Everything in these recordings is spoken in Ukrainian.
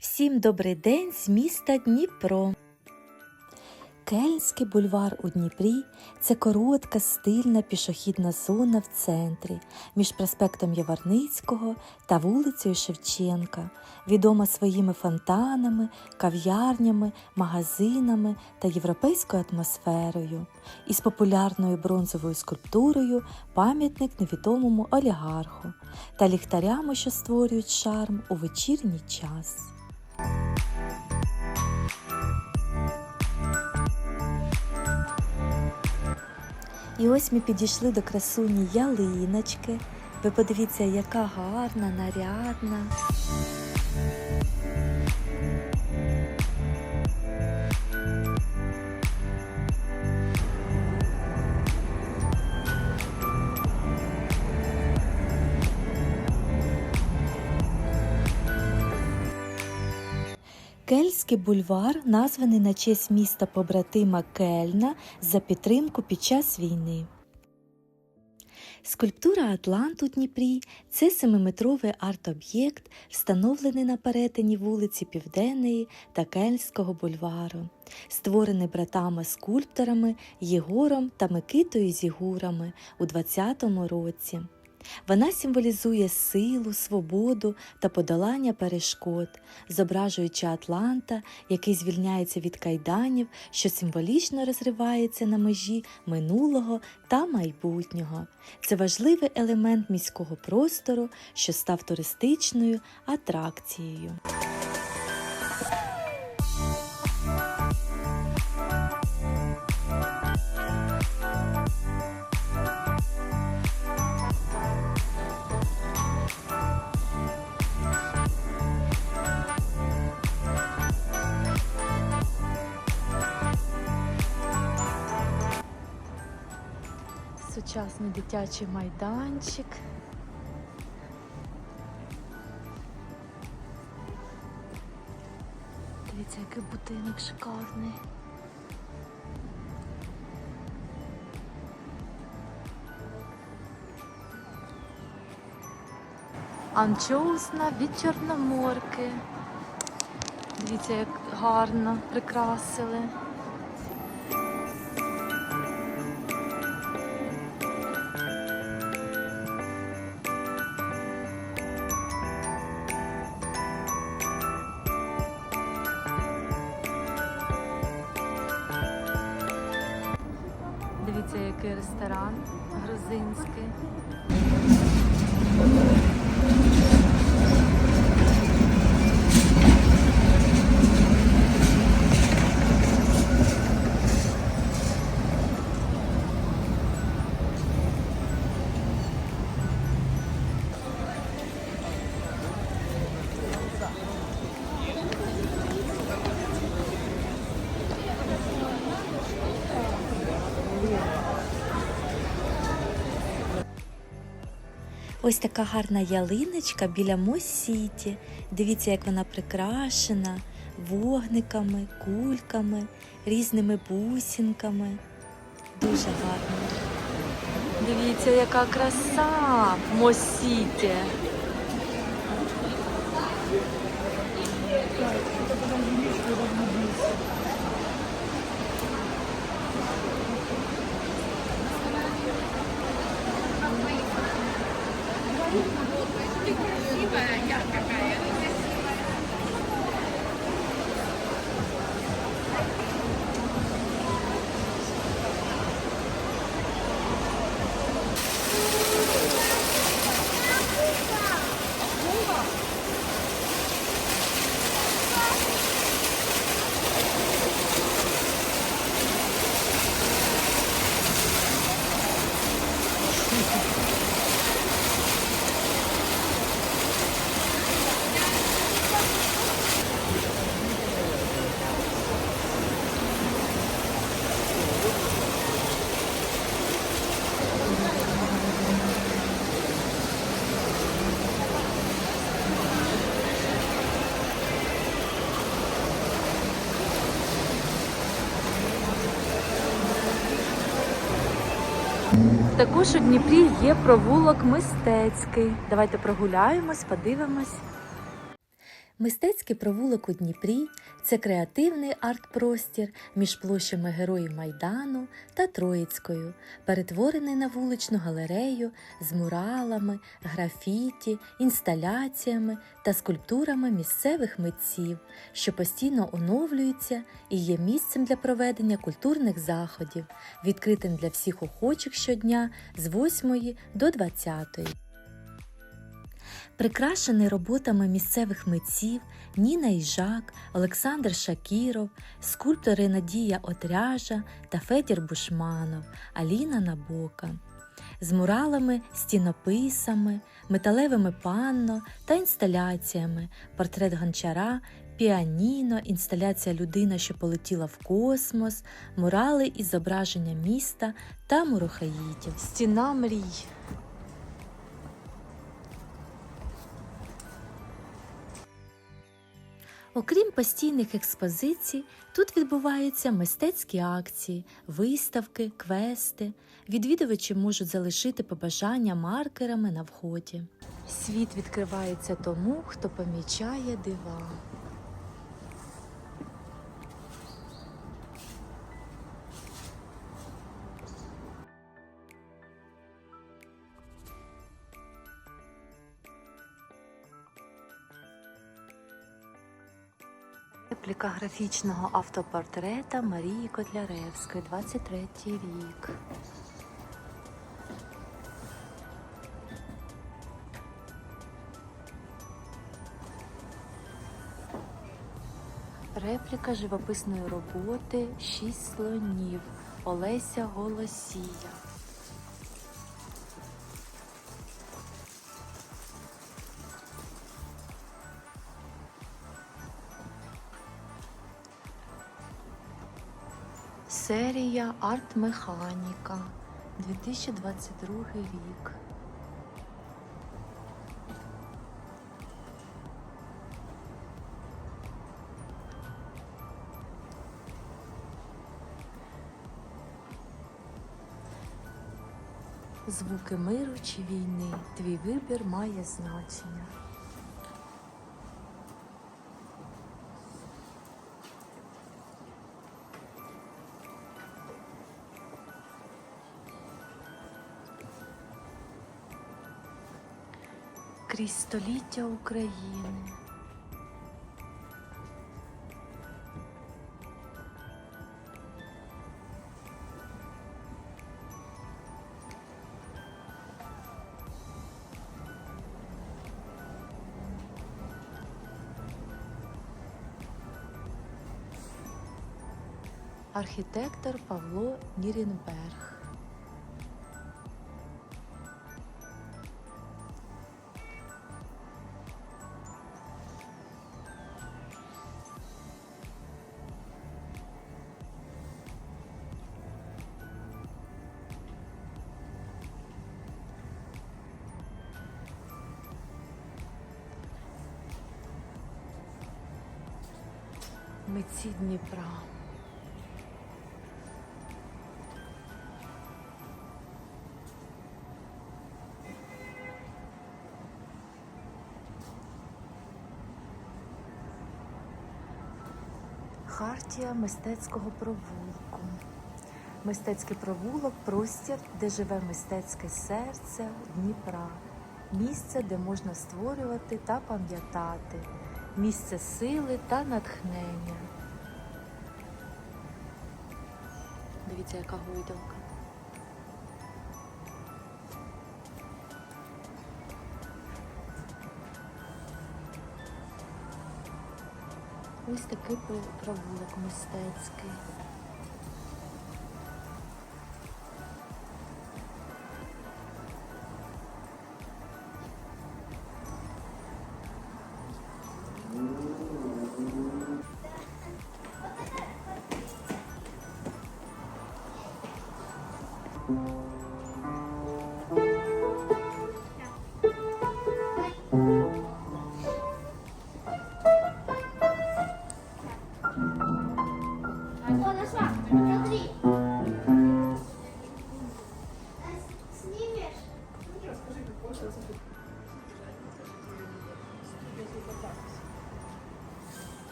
Всім добрий день з міста Дніпро. Кельнський бульвар у Дніпрі це коротка, стильна пішохідна зона в центрі між проспектом Яворницького та вулицею Шевченка, відома своїми фонтанами, кав'ярнями, магазинами та європейською атмосферою, із популярною бронзовою скульптурою пам'ятник невідомому олігарху та ліхтарями, що створюють шарм у вечірній час. І ось ми підійшли до красуні ялиночки. Ви подивіться, яка гарна, нарядна. Кельський бульвар названий на честь міста побратима Кельна за підтримку під час війни. Скульптура Атлант у Дніпрі це семиметровий арт-об'єкт, встановлений на перетині вулиці Південної та Кельського бульвару, створений братами-скульпторами Єгором та Микитою Зігурами у 20-му році. Вона символізує силу, свободу та подолання перешкод, зображуючи Атланта, який звільняється від кайданів, що символічно розривається на межі минулого та майбутнього. Це важливий елемент міського простору, що став туристичною атракцією. Сучасний дитячий майданчик. Дивіться, який будинок шикарний. Анчоусна від Чорноморки. Дивіться, як гарно прикрасили. Ось така гарна ялиночка біля Мос-Сіті. Дивіться, як вона прикрашена вогниками, кульками, різними бусинками. Дуже гарно. Дивіться, яка краса в Мос-Сіті. Також у Дніпрі є провулок мистецький. Давайте прогуляємось, подивимось. Мистецький провулок у Дніпрі це креативний арт-простір між площами Героїв Майдану та Троїцькою, перетворений на вуличну галерею з муралами, графіті, інсталяціями та скульптурами місцевих митців, що постійно оновлюються і є місцем для проведення культурних заходів, відкритим для всіх охочих щодня з 8 до 20. Прикрашений роботами місцевих митців Ніна Іжак, Олександр Шакіров, скульптори Надія Отряжа та Федір Бушманов, Аліна Набока. З муралами, стінописами, металевими панно та інсталяціями, портрет гончара, піаніно, інсталяція людина, що полетіла в космос, мурали із зображення міста та мурохаїтів. Стіна мрій. Окрім постійних експозицій, тут відбуваються мистецькі акції, виставки, квести. Відвідувачі можуть залишити побажання маркерами на вході. Світ відкривається тому, хто помічає дива. Репліка графічного автопортрета Марії Котляревської, 23 рік. Репліка живописної роботи Шість слонів Олеся Голосія. Серія Арт-механіка 2022 рік. Звуки миру чи війни. Твій вибір має значення. Крізь століття України. Архітектор Павло Нірінберг. Дніпра. Хартія мистецького провулку. Мистецький провулок простір, де живе мистецьке серце Дніпра. Місце, де можна створювати та пам'ятати. Місце сили та натхнення. Дивіться, яка гойдалка. Ось такий про- провулок мистецький. А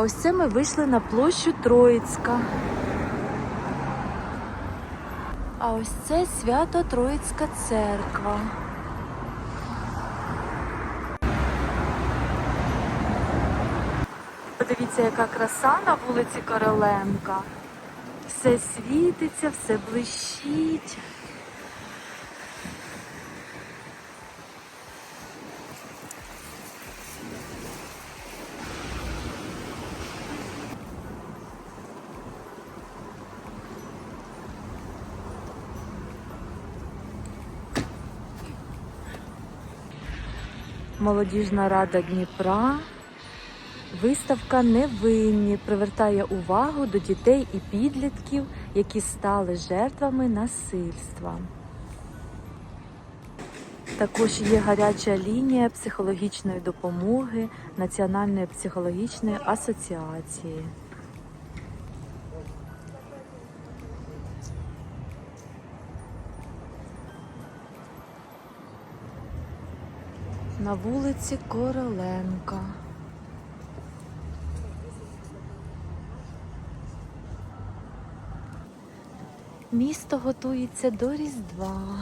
ось це ми вийшли на площу Троїцька. А ось це свято Троїцька церква. Подивіться, яка краса на вулиці Короленка. Все світиться, все блищить. Молодіжна рада Дніпра. Виставка Невинні привертає увагу до дітей і підлітків, які стали жертвами насильства. Також є гаряча лінія психологічної допомоги Національної психологічної асоціації. На вулиці Короленка. Місто готується до Різдва.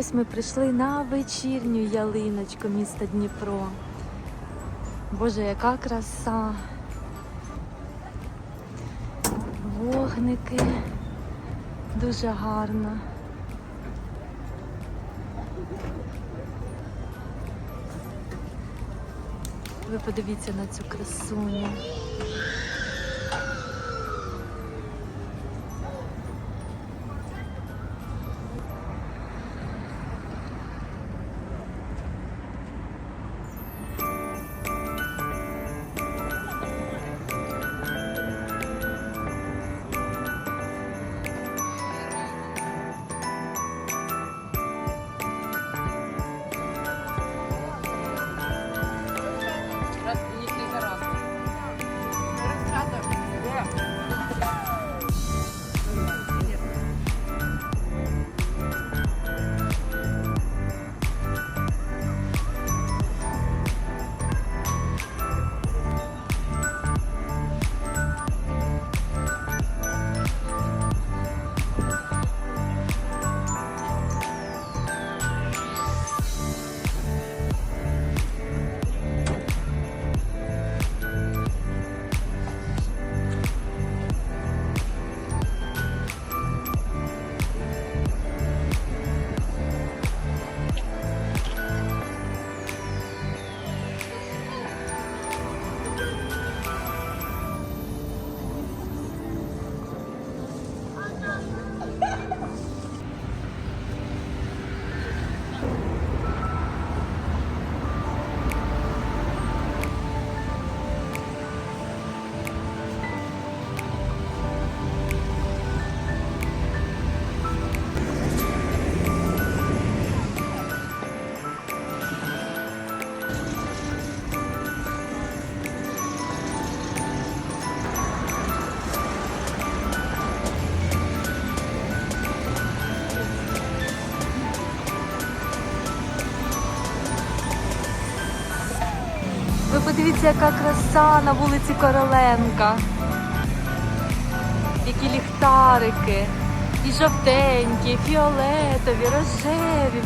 Ось ми прийшли на вечірню ялиночку міста Дніпро. Боже, яка краса! Вогники. Дуже гарно. Ви подивіться на цю красуню. Ви подивіться, яка краса на вулиці Короленка. Які ліхтарики. І жовтенькі, і фіолетові, рожеві.